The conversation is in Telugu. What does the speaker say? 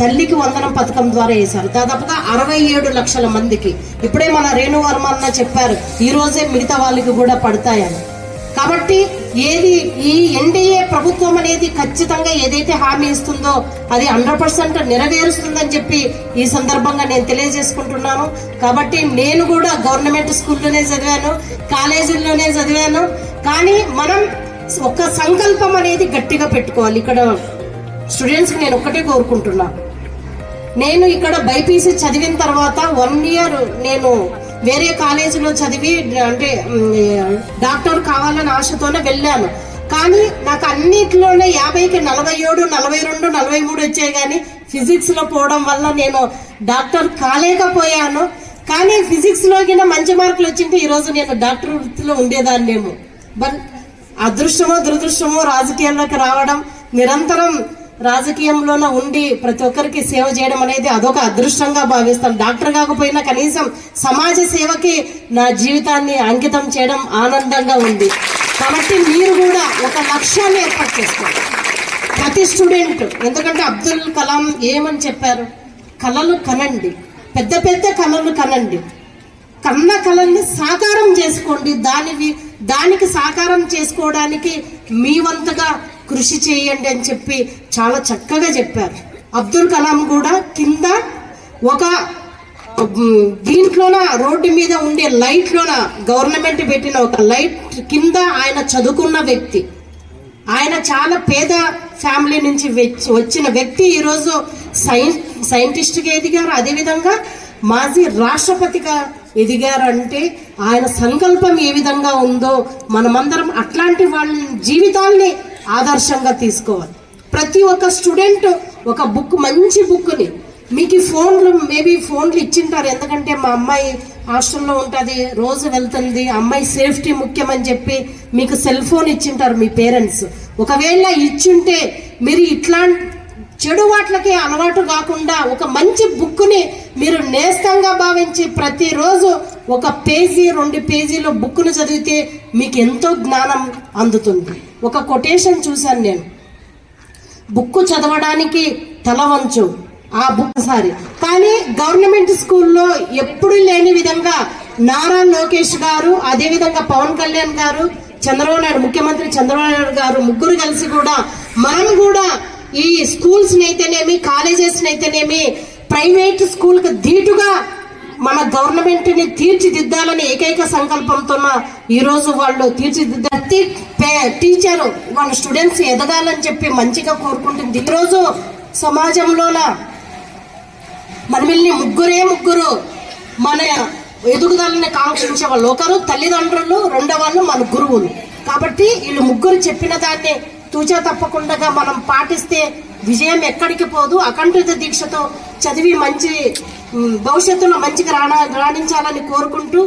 తల్లికి వందనం పథకం ద్వారా వేశారు. దాదాపుగా అరవై ఏడు లక్షల మందికి. ఇప్పుడే మన రేణు వర్మ అన్న చెప్పారు ఈ రోజే మిగతా వాళ్ళకి కూడా పడతాయని. కాబట్టి ఏది ఈ ఎన్డీఏ ప్రభుత్వం అనేది ఖచ్చితంగా ఏదైతే హామీ ఇస్తుందో అది హండ్రెడ్ పర్సెంట్ నెరవేరుస్తుందని చెప్పి ఈ సందర్భంగా నేను తెలియజేసుకుంటున్నాను. కాబట్టి నేను కూడా గవర్నమెంట్ స్కూల్లోనే చదివాను కాలేజీల్లోనే చదివాను. కానీ మనం ఒక సంకల్పం అనేది గట్టిగా పెట్టుకోవాలి. ఇక్కడ స్టూడెంట్స్కి నేను ఒక్కటే కోరుకుంటున్నా. నేను ఇక్కడ బైపీసీ చదివిన తర్వాత వన్ ఇయర్ నేను వేరే కాలేజీలో చదివి అంటే డాక్టర్ కావాలని ఆశతోనే వెళ్ళాను. కానీ నాకు అన్నిట్లోనే యాభైకి నలభై ఏడు నలభై రెండు నలభై మూడు వచ్చాయి కానీ ఫిజిక్స్లో పోవడం వల్ల నేను డాక్టర్ కాలేకపోయాను. కానీ ఫిజిక్స్లో కింద మంచి మార్కులు వచ్చింటే ఈరోజు నేను డాక్టర్ వృత్తిలో ఉండేదాన్నేమో. బట్ అదృష్టమో దురదృష్టమో రాజకీయాల్లోకి రావడం నిరంతరం రాజకీయంలోనే ఉండి ప్రతి ఒక్కరికి సేవ చేయడం అనేది అదొక అదృష్టంగా భావిస్తాం. డాక్టర్ కాకపోయినా కనీసం సమాజ సేవకి నా జీవితాన్ని అంకితం చేయడం ఆనందంగా ఉంది. కాబట్టి మీరు కూడా ఒక లక్ష్యాన్ని ఏర్పాటు చేసుకోండి. ప్రతి స్టూడెంట్ ఎందుకంటే అబ్దుల్ కలాం ఏమని చెప్పారు? కళలు కనండి. పెద్ద పెద్ద కళలు కనండి. కన్న కళల్ని సాకారం చేసుకోండి. దాని దానికి సాకారం చేసుకోవడానికి మీ వంతుగా కృషి చేయండి అని చెప్పి చాలా చక్కగా చెప్పారు. అబ్దుల్ కలాం కూడా కింద ఒక దీంట్లోన రోడ్డు మీద ఉండే లైట్లోన గవర్నమెంట్ పెట్టిన ఒక లైట్ కింద ఆయన చదువుకున్న వ్యక్తి. ఆయన చాలా పేద ఫ్యామిలీ నుంచి వచ్చిన వ్యక్తి. ఈరోజు సైన్ సైంటిస్ట్గా ఎదిగారు. అదేవిధంగా మాజీ రాష్ట్రపతిగా ఎదిగారంటే ఆయన సంకల్పం ఏ విధంగా ఉందో మనమందరం అట్లాంటి వాళ్ళ జీవితాల్ని ఆదర్శంగా తీసుకోవాలి. ప్రతి ఒక్క స్టూడెంట్ ఒక బుక్ మంచి బుక్ని మీకు ఫోన్లు మేబీ ఫోన్లు ఇచ్చింటారు. ఎందుకంటే మా అమ్మాయి హాస్టల్లో ఉంటుంది రోజు వెళ్తుంది అమ్మాయి సేఫ్టీ ముఖ్యమని చెప్పి మీకు సెల్ ఫోన్ ఇచ్చింటారు మీ పేరెంట్స్. ఒకవేళ ఇచ్చుంటే మీరు ఇట్లా చెడు వాట్లకి అలవాటు కాకుండా ఒక మంచి బుక్ని మీరు నేస్తంగా భావించి ప్రతిరోజు ఒక పేజీ రెండు పేజీలో బుక్ను చదివితే మీకు ఎంతో జ్ఞానం అందుతుంది. ఒక కొటేషన్ చూశాను నేను. బుక్ చదవడానికి తల వంచు. ఆ బుక్ సారి కానీ గవర్నమెంట్ స్కూల్లో ఎప్పుడు లేని విధంగా నారా లోకేష్ గారు అదేవిధంగా పవన్ కళ్యాణ్ గారు చంద్రబాబు నాయుడు ముఖ్యమంత్రి చంద్రబాబు నాయుడు గారు ముగ్గురు కలిసి కూడా మనం కూడా ఈ స్కూల్స్ని అయితేనేమి కాలేజెస్ని అయితేనేమి ప్రైవేట్ స్కూల్ ధీటుగా మన గవర్నమెంట్ని తీర్చిదిద్దాలని ఏకైక సంకల్పంతో ఈరోజు వాళ్ళు తీర్చిదిద్ద ప్రతి టీచర్ వాళ్ళ స్టూడెంట్స్ ఎదగాలని చెప్పి మంచిగా కోరుకుంటుంది. ఈరోజు రోజు సమాజంలోన మనమిల్ని ముగ్గురే ముగ్గురు మన ఎదుగుదలని కాంక్షించే వాళ్ళు. ఒకరు తల్లిదండ్రులు రెండో వాళ్ళు మన గురువులు. కాబట్టి వీళ్ళు ముగ్గురు చెప్పిన దాన్ని తూచా తప్పకుండా మనం పాటిస్తే విజయం ఎక్కడికి పోదు. అఖండిత దీక్షతో చదివి మంచి భవిష్యత్తులో మంచిగా రాణ రాణించాలని కోరుకుంటూ